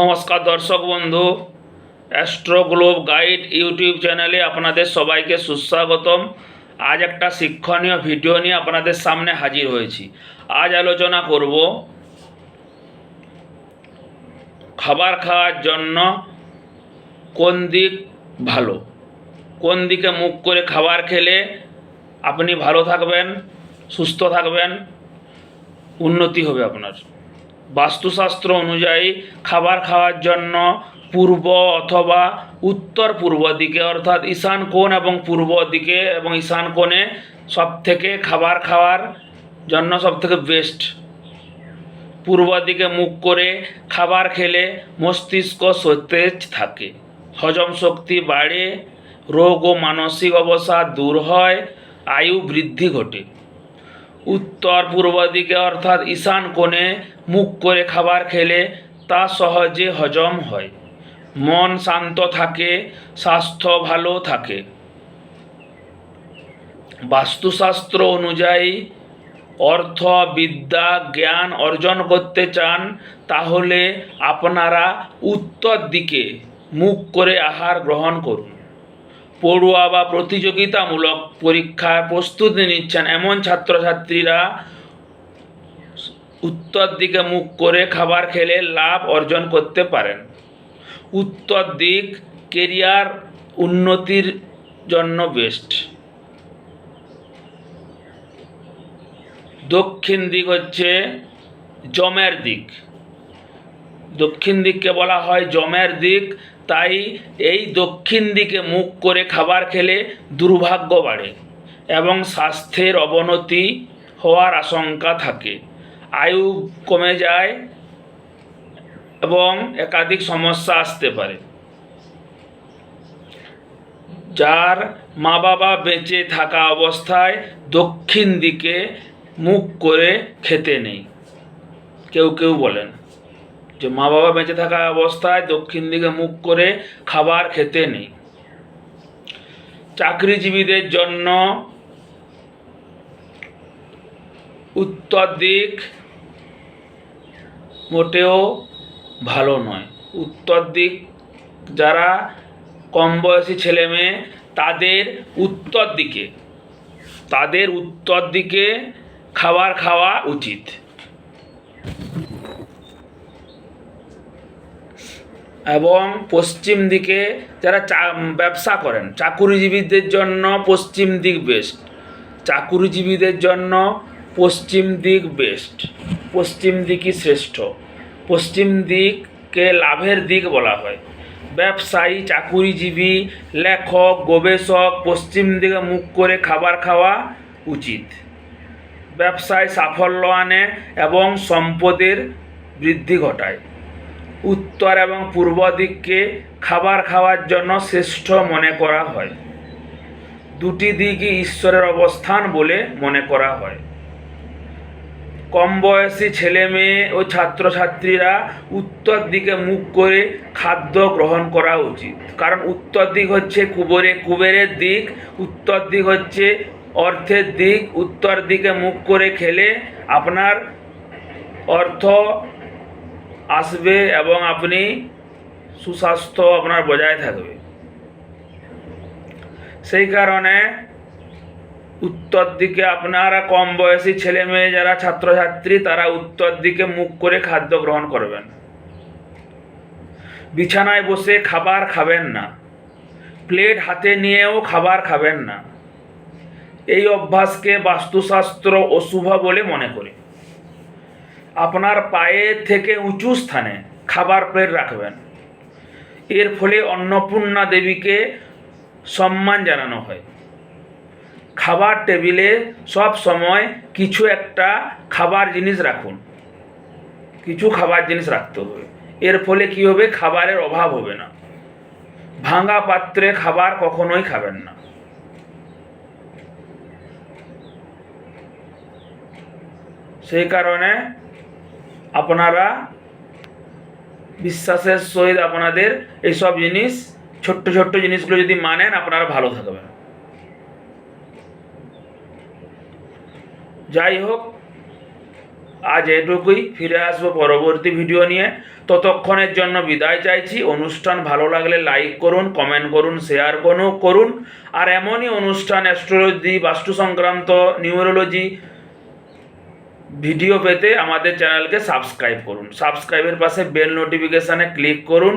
নমস্কার দর্শক বন্ধু অ্যাস্ট্রো গ্লোব গাইড ইউটিউব চ্যানেলে আপনাদের সবাইকে সুস্বাগতম। আজ একটা শিক্ষণীয় ভিডিও নিয়ে আপনাদের সামনে হাজির হয়েছি। আজ আলোচনা করব খাবার খাওয়ার জন্য কোন দিক ভালো? কোন দিকে মুখ করে খাবার খেলে আপনি ভালো থাকবেন, সুস্থ থাকবেন, উন্নতি হবে আপনার। বাস্তুশাস্ত্র অনুযায়ী খাবার খাওয়ার জন্য পূর্ব অথবা উত্তর পূর্ব দিকে, অর্থাৎ ঈশান কোণ এবং পূর্ব দিকে এবং ঈশান কোণে সব থেকে খাবার খাওয়ার জন্য সব থেকে বেস্ট। পূর্ব দিকে মুখ করে খাবার খেলে মস্তিষ্ক সতেজ থাকে, হজম শক্তি বাড়ে, রোগ ও মানসিক অবসাদ দূর হয়, আয়ু বৃদ্ধি ঘটে। উত্তর পূর্ব দিকে অর্থাৎ ঈশান কোণে মুখ করে খাবার খেলে তা সহজে হজম হয়। মন শান্ত থাকে, স্বাস্থ্য ভালো থাকে। বাস্তুশাস্ত্র অনুযায়ী অর্থ, বিদ্যা, জ্ঞান অর্জন করতে চান, তাহলে আপনারা উত্তর দিকে মুখ করে আহার গ্রহণ করুন। পড়ুয়া বা প্রতিযোগিতামূলক পরীক্ষার প্রস্তুতি নিচ্ছেন। এমন ছাত্রছাত্রীরা উত্তর দিকে মুখ করে খাবার খেলে লাভ অর্জন করতে পারেন। উত্তর দিক কেরিয়ার উন্নতির জন্য বেস্ট। দক্ষিণ দিক হচ্ছে জমের দিক। দক্ষিণ দিককে বলা হয় জমের দিক। তাই এই দক্ষিণ দিকে মুখ করে খাবার খেলে দুর্ভাগ্য বাড়ে এবং স্বাস্থ্যের অবনতি হওয়ার আশঙ্কা থাকে। আয়ু কমে যায় এবং একাধিক সমস্যা আসতে পারে। যার মা বাবা বেঁচে থাকা অবস্থায় দক্ষিণ দিকে মুখ করে খেতে নেই। কেউ কেউ বলেন। যে মা বাবা বেঁচে থাকা অবস্থায় দক্ষিণ দিকে মুখ করে খাবার খেতে নেই। চাকরিজীবীদের জন্য উত্তর দিক মোটেও ভালো নয়। উত্তর দিক যারা কম বয়সী ছেলে মেয়ে তাদের উত্তর দিকে তাদের উত্তর দিকে খাবার খাওয়া উচিত। এবং পশ্চিম দিকে যারা চা ব্যবসা করেন, চাকুরিজীবীদের জন্য পশ্চিম দিক বেস্ট চাকুরিজীবীদের জন্য পশ্চিম দিক বেস্ট পশ্চিম দিকই শ্রেষ্ঠ। পশ্চিম দিককে লাভের দিক বলা হয়। ব্যবসায়ী, চাকুরিজীবী, লেখক, গবেষক পশ্চিম দিকে মুখ করে খাবার খাওয়া উচিত। ব্যবসায় সাফল্য আনে এবং সম্পদের বৃদ্ধি ঘটায়। উত্তর এবং পূর্ব দিককে খাবার খাওয়ার জন্য শ্রেষ্ঠ মনে করা হয়। দুটি দিকই ঈশ্বরের অবস্থান বলে মনে করা হয়। কম বয়সী ছেলে মেয়ে ও ছাত্রছাত্রীরা উত্তর দিকে মুখ করে খাদ্য গ্রহণ করা উচিত। কারণ উত্তর দিক হচ্ছে কুবরে, কুবেরের দিক, উত্তর দিক হচ্ছে অর্থের দিক, উত্তর দিকে মুখ করে খেলে আপনার অর্থ আসবে এবং আপনি সুস্বাস্থ্য আপনার বজায় থাকবে। সেই কারণে উত্তর দিকে আপনারা কম বয়সী ছেলে মেয়ে যারা ছাত্রছাত্রী, তারা উত্তর দিকে মুখ করে খাদ্য গ্রহণ করবেন। বিছানায় বসে খাবার খাবেন না। প্লেট হাতে নিয়েও খাবার খাবেন না। এই অভ্যাসকে বাস্তুশাস্ত্র অশুভ বলে মনে করি। আপনার পায়ের থেকে উঁচু স্থানে খাবার প্লেট রাখবেন। এর ফলে অন্নপূর্ণা দেবীকে সম্মান জানানো হয়। খাবার টেবিলে সব সময় কিছু একটা খাবার জিনিস রাখুন। কিছু খাবার জিনিস রাখতে হবে। এর ফলে কি হবে? খাবারের অভাব হবে না। ভাঙা পাত্রে খাবার কখনোই খাবেন না। সেই কারণে আপনারা বিশ্বাসের সহিত আপনাদের এইসব জিনিস, ছোট্ট ছোট্ট জিনিসগুলো যদি মানেন, আপনারা ভালো থাকবেন। যাই হোক, আজ এটুকুই, ফিরে আসব পরবর্তী ভিডিও নিয়ে। ততক্ষণের জন্য বিদায় চাইছি। অনুষ্ঠান ভালো লাগলে লাইক করুন কমেন্ট করুন শেয়ার করুন করুন। আর এমনই অনুষ্ঠান অ্যাস্ট্রোলজি বাস্তু সংক্রান্ত নিউরোলজি ভিডিও পেতে আমাদের চ্যানেলকে সাবস্ক্রাইব করুন। সাবস্ক্রাইবের পাশে বেল নোটিফিকেশানে ক্লিক করুন।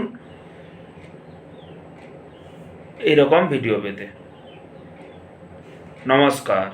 এইরকম ভিডিও পেতে। নমস্কার।